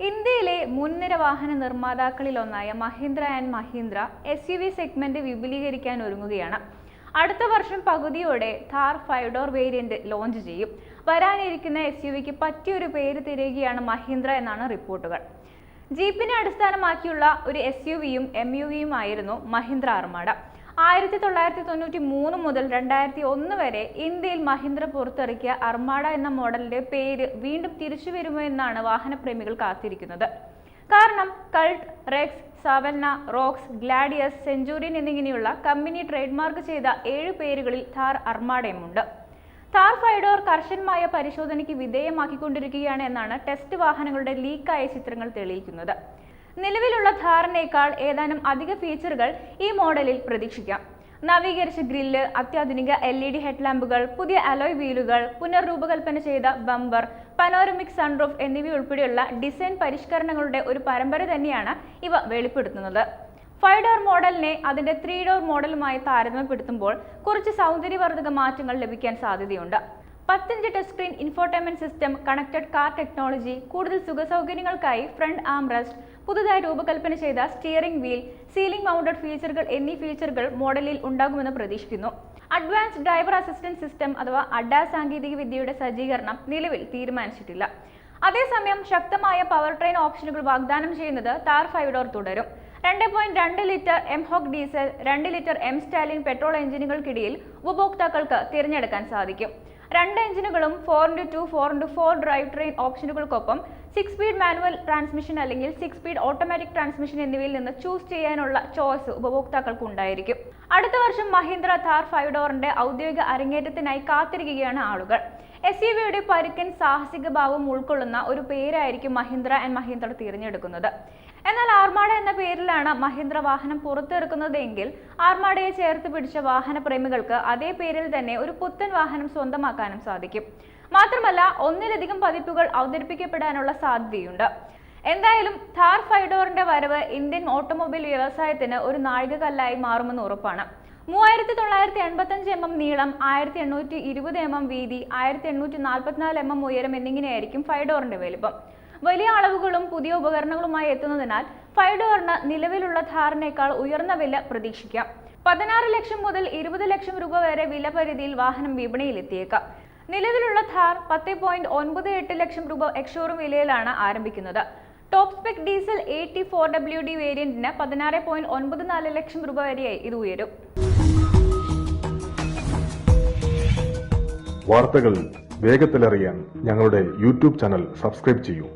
ഇന്ത്യയിലെ മുൻനിര വാഹന നിർമ്മാതാക്കളിൽ ഒന്നായ Mahindra and Mahindra S U V segment വിപുലീകരിക്കാൻ ഒരുങ്ങുകയാണ്. അടുത്ത വർഷം പകുതിയോടെ Thar five door variant launch ചെയ്യും. വരാനിരിക്കുന്ന എസ് യു വിക്ക് പറ്റിയൊരു പേര് തിരയുകയാണ് മഹീന്ദ്ര എന്നാണ് റിപ്പോർട്ടുകൾ. ജീപ്പിനെ അടിസ്ഥാനമാക്കിയുള്ള ഒരു എസ് യു വിയും എം യു വിയും ആയിരുന്നു മഹീന്ദ്ര അർമാഡ ആയിരത്തി തൊള്ളായിരത്തി തൊണ്ണൂറ്റി മൂന്ന് മുതൽ രണ്ടായിരത്തി ഒന്ന് വരെ ഇന്ത്യയിൽ മഹീന്ദ്ര പുറത്തിറക്കിയ അർമാഡ എന്ന മോഡലിന്റെ പേര് വീണ്ടും തിരിച്ചു വരുമോ എന്നാണ് വാഹനപ്രേമികൾ കാത്തിരിക്കുന്നത്. കാരണം Cult Rex Savanna Rox Gladius Centurion എന്നിങ്ങനെയുള്ള കമ്പനി ട്രേഡ് മാർക്ക് ചെയ്ത ഏഴ് പേരുകളിൽ ഥാർ അർമാഡയുമുണ്ട്. താർ ഫൈഡോർ കർശനമായ പരിശോധനയ്ക്ക് വിധേയമാക്കിക്കൊണ്ടിരിക്കുകയാണ് എന്നാണ് ടെസ്റ്റ് വാഹനങ്ങളുടെ ലീക്കായ ചിത്രങ്ങൾ തെളിയിക്കുന്നത്. നിലവിലുള്ള ധാരണയേക്കാൾ ഏതാനും അധിക ഫീച്ചറുകൾ ഈ മോഡലിൽ പ്രതീക്ഷിക്കാം. നവീകരിച്ച ഗ്രില്ല് അത്യാധുനിക എൽ ഇ ഡി ഹെഡ്ലാമ്പുകൾ പുതിയ അലോയ് വീലുകൾ പുനർരൂപകൽപ്പന ചെയ്ത ബമ്പർ പനോരമിക് സൺറൂഫ് എന്നിവയുൾപ്പെടെയുള്ള ഡിസൈൻ പരിഷ്കരണങ്ങളുടെ ഒരു പരമ്പര തന്നെയാണ് ഇവ വെളിപ്പെടുത്തുന്നത്. ഫൈവ് ഡോർ മോഡലിനെ അതിന്റെ ത്രീ ഡോർ മോഡലുമായി താരതമ്യപ്പെടുത്തുമ്പോൾ കുറച്ച് സൗന്ദര്യവർദ്ധക മാറ്റങ്ങൾ ലഭിക്കാൻ സാധ്യതയുണ്ട്. പത്തിഞ്ച് touch screen infotainment system connected car technology കൂടുതൽ സുഖസൗകര്യങ്ങൾക്കായി ഫ്രണ്ട് ആംറസ്റ്റ് പുതുതായി രൂപകൽപ്പന ചെയ്ത സ്റ്റിയറിംഗ് വീൽ സീലിംഗ് മൗണ്ടഡ് ഫീച്ചറുകൾ എന്നീ ഫീച്ചറുകൾ മോഡലിൽ ഉണ്ടാകുമെന്ന് പ്രതീക്ഷിക്കുന്നു. അഡ്വാൻസ് ഡ്രൈവർ അസിസ്റ്റൻസ് സിസ്റ്റം അഥവാ അഡാ സാങ്കേതിക വിദ്യയുടെ സജ്ജീകരണം നിലവിൽ തീരുമാനിച്ചിട്ടില്ല. അതേസമയം ശക്തമായ പവർ ട്രെയിൻ ഓപ്ഷനുകൾ വാഗ്ദാനം ചെയ്യുന്നത് താർ ഫൈവ് ഡോർ തുടരും. രണ്ട് പോയിന്റ് രണ്ട് ലിറ്റർ എം ഹോക്ക് ഡീസൽ രണ്ട് ലിറ്റർ എം സ്റ്റാലിൻ പെട്രോൾ എഞ്ചിനുകൾക്കിടയിൽ ഉപഭോക്താക്കൾക്ക് തിരഞ്ഞെടുക്കാൻ സാധിക്കും. രണ്ട് എഞ്ചിനുകളും four into two four into four drive train ഓപ്ഷനുകൾക്കൊപ്പം six speed manual transmission അല്ലെങ്കിൽ സിക്സ് സ്പീഡ് ഓട്ടോമാറ്റിക് ട്രാൻസ്മിഷൻ എന്നിവയിൽ നിന്ന് ചൂസ് ചെയ്യാനുള്ള ചോയ്സ് ഉപഭോക്താക്കൾക്ക് ഉണ്ടായിരിക്കും അടുത്ത വർഷം മഹീന്ദ്ര താർ ഫൈവ് ഡോറിന്റെ ഔദ്യോഗിക അരങ്ങേറ്റത്തിനായി കാത്തിരിക്കുകയാണ് ആളുകൾ. എസ് യു വിയുടെ പരുക്കൻ സാഹസിക ഭാവം ഉൾക്കൊള്ളുന്ന ഒരു പേരായിരിക്കും മഹീന്ദ്ര ആൻഡ് മഹീന്ദ്ര തിരഞ്ഞെടുക്കുന്നത്. എന്നാൽ ആർമാഡ എന്ന പേരിലാണ് മഹീന്ദ്ര വാഹനം പുറത്തിറക്കുന്നതെങ്കിൽ ആർമാഡയെ ചേർത്ത് പിടിച്ച വാഹന പ്രേമികൾക്ക് അതേ പേരിൽ തന്നെ ഒരു പുത്തൻ വാഹനം സ്വന്തമാക്കാനും സാധിക്കും. മാത്രമല്ല ഒന്നിലധികം പതിപ്പുകൾ അവതരിപ്പിക്കപ്പെടാനുള്ള സാധ്യതയുണ്ട്. എന്തായാലും ഥാർ ഫൈഡോറിന്റെ വരവ് ഇന്ത്യൻ ഓട്ടോമൊബൈൽ വ്യവസായത്തിന് ഒരു നാഴികകല്ലായി മാറുമെന്ന് ഉറപ്പാണ്. മൂവായിരത്തി തൊള്ളായിരത്തി എൺപത്തഞ്ച് എം എം നീളം ആയിരത്തി എണ്ണൂറ്റി ഇരുപത് എം എം വീതി ആയിരത്തി എണ്ണൂറ്റി നാൽപ്പത്തിനാല് എം എം ഉയരം എന്നിങ്ങനെയായിരിക്കും ഫൈഡോറിന്റെ വലിപ്പം. വലിയ അളവുകളും പുതിയ ഉപകരണങ്ങളുമായി എത്തുന്നതിനാൽ ഫൈഡോറിന് നിലവിലുള്ള ധാറിനേക്കാൾ ഉയർന്ന വില പ്രതീക്ഷിക്കാം. പതിനാറ് ലക്ഷം മുതൽ ഇരുപത് ലക്ഷം രൂപ വരെ വില പരിധിയിൽ വാഹനം വിപണിയിൽ എത്തിയേക്കാം നിലവിലുള്ള ധാർ പത്ത് പോയിന്റ് ഒൻപത് എട്ട് ലക്ഷം രൂപ എക്സോറും വിലയിലാണ് ആരംഭിക്കുന്നത്. Top spec diesel eighty four W D വേരിയന്റിന് പതിനാറ് പോയിന്റ് ഒൻപത് നാല് ലക്ഷം രൂപ വരെയായി ഇത് ഉയരും. വാർത്തകൾ വേഗത്തിലറിയാൻ ഞങ്ങളുടെ യൂട്യൂബ് ചാനൽ സബ്സ്ക്രൈബ് ചെയ്യൂ.